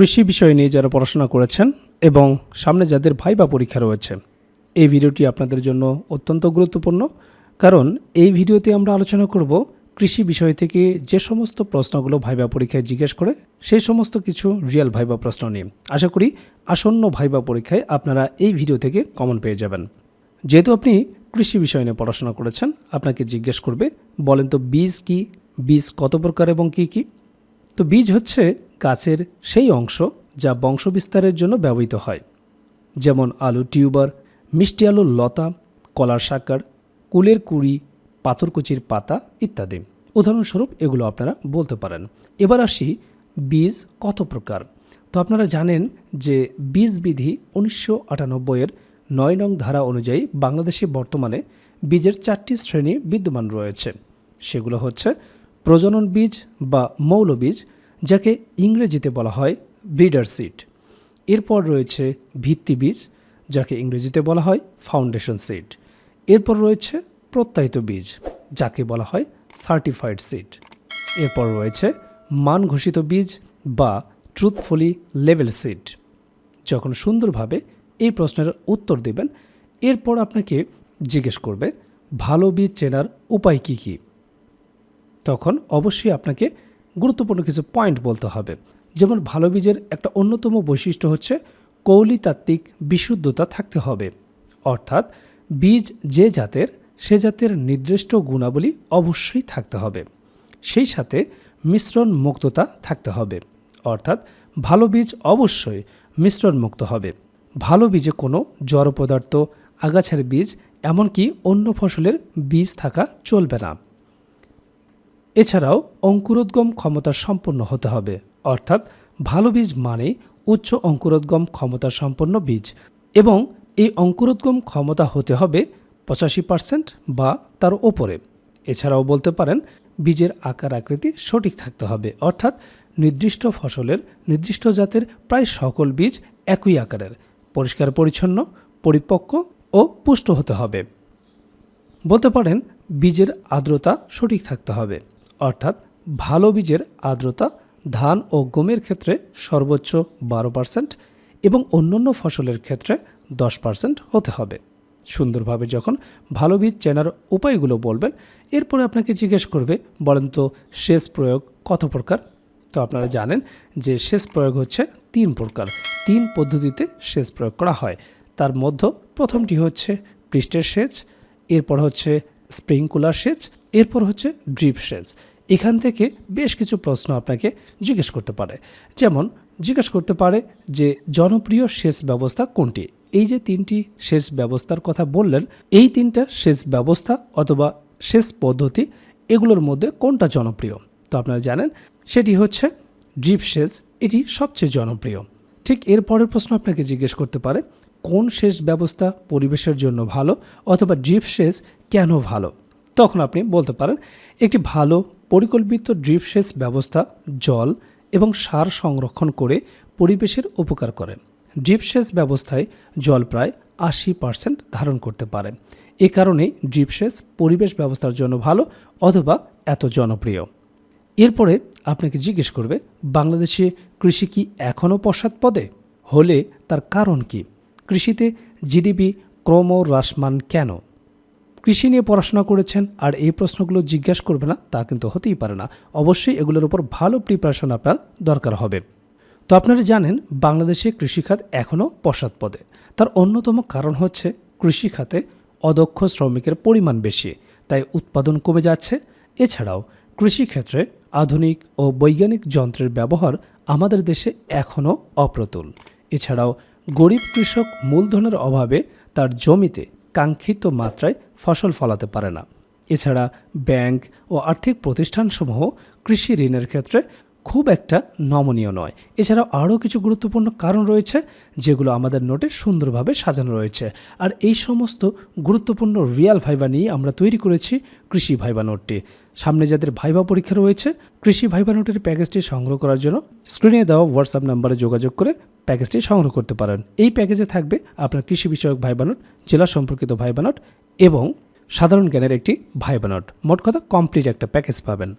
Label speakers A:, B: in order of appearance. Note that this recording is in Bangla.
A: কৃষি বিষয় নিয়ে যারা পড়াশোনা করেছেন এবং সামনে যাদের ভাইবা পরীক্ষা রয়েছে, এই ভিডিওটি আপনাদের জন্য অত্যন্ত গুরুত্বপূর্ণ। কারণ এই ভিডিওতে আমরা আলোচনা করব কৃষি বিষয় থেকে যে সমস্ত প্রশ্নগুলো ভাইবা পরীক্ষায় জিজ্ঞেস করে, সেই সমস্ত কিছু রিয়েল ভাইবা প্রশ্ন নিয়ে। আশা করি আসন্ন ভাইবা পরীক্ষায় আপনারা এই ভিডিও থেকে কমন পেয়ে যাবেন। যেহেতু আপনি কৃষি বিষয় নিয়ে পড়াশোনা করেছেন, আপনাকে জিজ্ঞেস করবে, বলেন তো বীজ কি? বীজ কত প্রকার এবং কি কি? তো বীজ হচ্ছে গাছের সেই অংশ যা বংশবিস্তারের জন্য ব্যবহৃত হয়, যেমন আলু টিউবার, মিষ্টি আলুর লতা, কলার শাকার, কুলের কুড়ি, পাথরকুচির পাতা ইত্যাদি। উদাহরণস্বরূপ এগুলো আপনারা বলতে পারেন। এবার আসি বীজ কত প্রকার। তো আপনারা জানেন যে বীজ বিধি উনিশশো আটানব্বইয়ের নয় নং ধারা অনুযায়ী বাংলাদেশে বর্তমানে বীজের চারটি শ্রেণি বিদ্যমান রয়েছে। সেগুলো হচ্ছে প্রজনন বীজ বা মৌল বীজ যাকে ইংরেজিতে বলা হয় ব্রিডার সিড এরপর রয়েছে ভিত্তি বীজ, যাকে ইংরেজিতে বলা হয় ফাউন্ডেশন সিড এরপর রয়েছে প্রত্যায়িত বীজ, যাকে বলা হয় সার্টিফাইড সিড এরপর রয়েছে মান ঘোষিত বীজ বা ট্রুথফুলি লেভেল সিড যখন সুন্দরভাবে এই প্রশ্নের উত্তর দেবেন, এরপর আপনাকে জিজ্ঞেস করবে, ভালো বীজ চেনার উপায় কী কী? তখন অবশ্যই আপনাকে গুরুত্বপূর্ণ কিছু পয়েন্ট বলতে হবে। যেমন ভালো বীজের একটা অন্যতম বৈশিষ্ট্য হচ্ছে কৌলিতাত্ত্বিক বিশুদ্ধতা থাকতে হবে। অর্থাৎ বীজ যে জাতের, সে জাতের নির্দিষ্ট গুণাবলী অবশ্যই থাকতে হবে। সেই সাথে মিশ্রণ মুক্ততা থাকতে হবে। অর্থাৎ ভালো বীজ অবশ্যই মিশ্রণ মুক্ত হবে। ভালো বীজে কোনো জড় পদার্থ আগাছার বীজ, এমনকি অন্য ফসলের বীজ থাকা চলবে না। এছাড়াও অঙ্কুরোদ্গম ক্ষমতা সম্পন্ন হতে হবে, অর্থাৎ ভালো বীজ মানে উচ্চ অঙ্কুরোদ্গম ক্ষমতা সম্পন্ন বীজ এবং এই অঙ্কুরোদ্গম ক্ষমতা হতে হবে পঁচাশি পার্সেন্ট বা তার ওপরে এছাড়াও বলতে পারেন, বীজের আকার আকৃতি সঠিক থাকতে হবে, অর্থাৎ নির্দিষ্ট ফসলের নির্দিষ্ট জাতের প্রায় সকল বীজ একই আকারের, পরিষ্কার পরিচ্ছন্ন, পরিপক্ক ও পুষ্ট হতে হবে। বলতে পারেন, বীজের আর্দ্রতা সঠিক থাকতে হবে। অর্থাৎ ভালো বীজের আর্দ্রতা ধান ও গমের ক্ষেত্রে সর্বোচ্চ বারো পার্সেন্ট এবং অন্যান্য ফসলের ক্ষেত্রে দশ পার্সেন্ট হতে হবে। সুন্দরভাবে যখন ভালো বীজ চেনার উপায়গুলো বলবেন, এরপরে আপনাকে জিজ্ঞেস করবে, বলেন তো, সেচ প্রয়োগ কত প্রকার? তো আপনারা জানেন যে শেষ প্রয়োগ হচ্ছে তিন প্রকার। তিন পদ্ধতিতে সেচ প্রয়োগ করা হয়। তার মধ্যে প্রথমটি হচ্ছে পৃষ্ঠের সেচ, এরপর হচ্ছে স্প্রিংকুলার সেচ এরপর হচ্ছে ড্রিপ সেচ এখান থেকে বেশ কিছু প্রশ্ন আপনাকে জিজ্ঞেস করতে পারে। যেমন, জিজ্ঞেস করতে পারে যে জনপ্রিয় সেচ ব্যবস্থা কোনটি? এই যে তিনটি সেচ ব্যবস্থার কথা বললেন, এই তিনটা সেচ ব্যবস্থা অথবা সেচ পদ্ধতি, এগুলোর মধ্যে কোনটা জনপ্রিয়? তো আপনারা জানেন, সেটি হচ্ছে ড্রিপ সেচ, এটি সবচেয়ে জনপ্রিয়। ঠিক এর পরের প্রশ্ন আপনাকে জিজ্ঞেস করতে পারে, কোন সেচ ব্যবস্থা পরিবেশের জন্য ভালো অথবা ড্রিপ সেচ কেন ভালো? তখন আপনি বলতে পারেন একটি ভালো পরিকল্পিত ড্রিপ সেচ ব্যবস্থা, জল এবং সার সংরক্ষণ করে পরিবেশের উপকার করে ড্রিপ সেচ ব্যবস্থায় জল প্রায় আশি পার্সেন্ট ধারণ করতে পারে। এ কারণে ড্রিপ সেচ পরিবেশ ব্যবস্থার জন্য ভালো অথবা এত জনপ্রিয়। এরপরে আপনাকে জিজ্ঞেস করবে, বাংলাদেশে কৃষি কি এখনও পশ্চাৎপদে হলে তার কারণ কি? কৃষিতে জিডিপি ক্রমহ্রাসমান কেন? কৃষি নিয়ে পড়াশোনা করেছেন আর এই প্রশ্নগুলো জিজ্ঞাসা করবে না, তা কিন্তু হতেই পারে না। অবশ্যই এগুলোর উপর ভালো প্রিপারেশন আপনার দরকার হবে। তো আপনারা জানেন, বাংলাদেশে কৃষিখাত এখনও পশ্চাৎপদে তার অন্যতম কারণ হচ্ছে কৃষিখাতে অদক্ষ শ্রমিকের পরিমাণ বেশি, তাই উৎপাদন কমে যাচ্ছে। এছাড়াও কৃষিক্ষেত্রে আধুনিক ও বৈজ্ঞানিক যন্ত্রের ব্যবহার আমাদের দেশে এখনও অপ্রতুল। এছাড়াও গরিব কৃষক মূলধনের অভাবে তার জমিতে কাঙ্ক্ষিত মাত্রায় ফসল ফলাতে পারে না। এছাড়া ব্যাংক ও আর্থিক প্রতিষ্ঠানসমূহ কৃষি ঋণের ক্ষেত্রে খুব একটা নমনীয় নয়। এছাড়াও আরও কিছু গুরুত্বপূর্ণ কারণ রয়েছে, যেগুলো আমাদের নোটে সুন্দরভাবে সাজানো রয়েছে। আর এই সমস্ত গুরুত্বপূর্ণ রিয়াল ভাইবা নিয়ে আমরা তৈরি করেছি কৃষি ভাইবা নোটটি। সামনে যাদের ভাইবা পরীক্ষা রয়েছে, কৃষি ভাইবা নোটের প্যাকেজটি সংগ্রহ করার জন্য স্ক্রিনে দেওয়া হোয়াটসঅ্যাপ নাম্বারে যোগাযোগ করে প্যাকেজটি সংগ্রহ করতে পারেন। এই প্যাকেজে থাকবে আপনার কৃষি বিষয়ক ভাইবা নোট, জেলা সম্পর্কিত ভাইবা নোট এবং সাধারণ জ্ঞানের একটি ভাইবা নোট। মোট কথা, কমপ্লিট একটা প্যাকেজ পাবেন।